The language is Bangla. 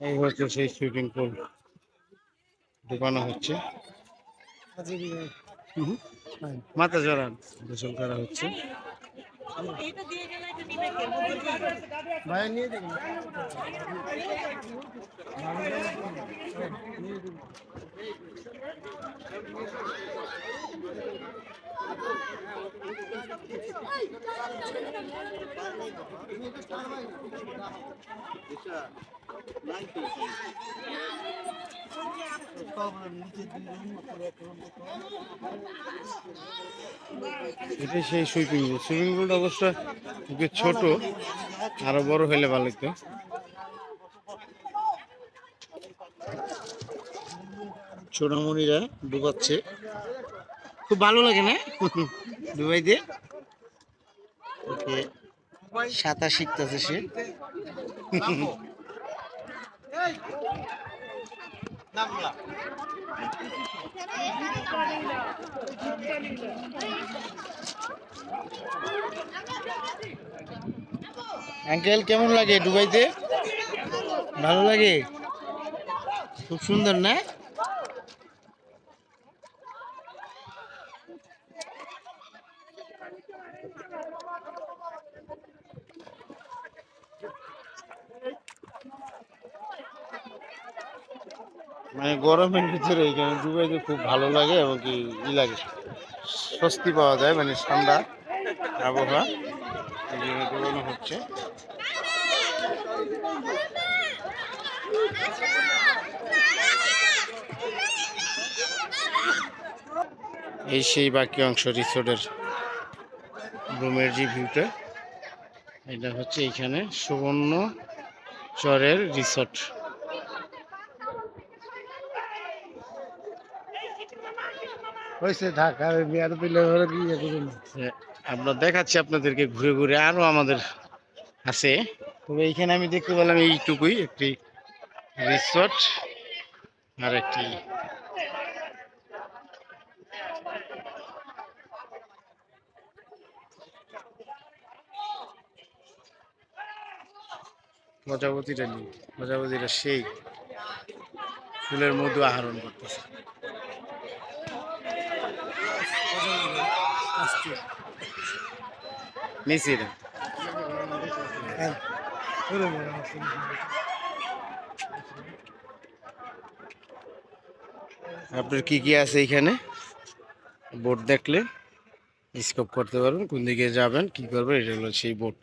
এই হচ্ছে সেই সুইমিং পুল ঢুকানো হচ্ছে। হুম। মাথা জড়ান গোসল করা হচ্ছে। এটা সেই সুইমিং পুল সুইমিং পুলটা অবশ্য ছোট আরও বড় হলে ভালো হতো ছোটমণিরা ডুবাচ্ছে। খুব ভালো লাগে না? ডুবাই দিয়ে? ওকে সাঁতার শিখতেছে সে। আঙ্কেল কেমন লাগে ডুবাইতে ভালো লাগে? খুব সুন্দর না? মানে গরমের ভিতরে এখানে দুবাইতে খুব ভালো লাগে এবং কি ই লাগে। স্বস্তি পাওয়া যায় মানে ঠান্ডা আবহাওয়া। দৌড়ানো হচ্ছে। এই সেই বাকি অংশ রিসোর্টের রুমের যে ভিউটা, এটা হচ্ছে এইখানে সুবর্ণ চরের রিসোর্ট। হয়েছে ঢাকার মেয়াদ দিলে আমরা দেখাচ্ছি আপনাদেরকে ঘুরে ঘুরে আরও আমাদের আছে। তবে এইখানে আমি দেখতে পেলাম এইটুকুই, একটি রিসোর্ট আর একটি প্রজাপতিটা নেই প্রজাপতিটা সেই ফুলের মধু আহরণ করতেছে। নিচে আপনার কি কি আছে এখানে? বোট দেখলে স্কোপ করতে পারবেন, কোন দিকে যাবেন, কি করবেন, এটা হলো সেই বোট।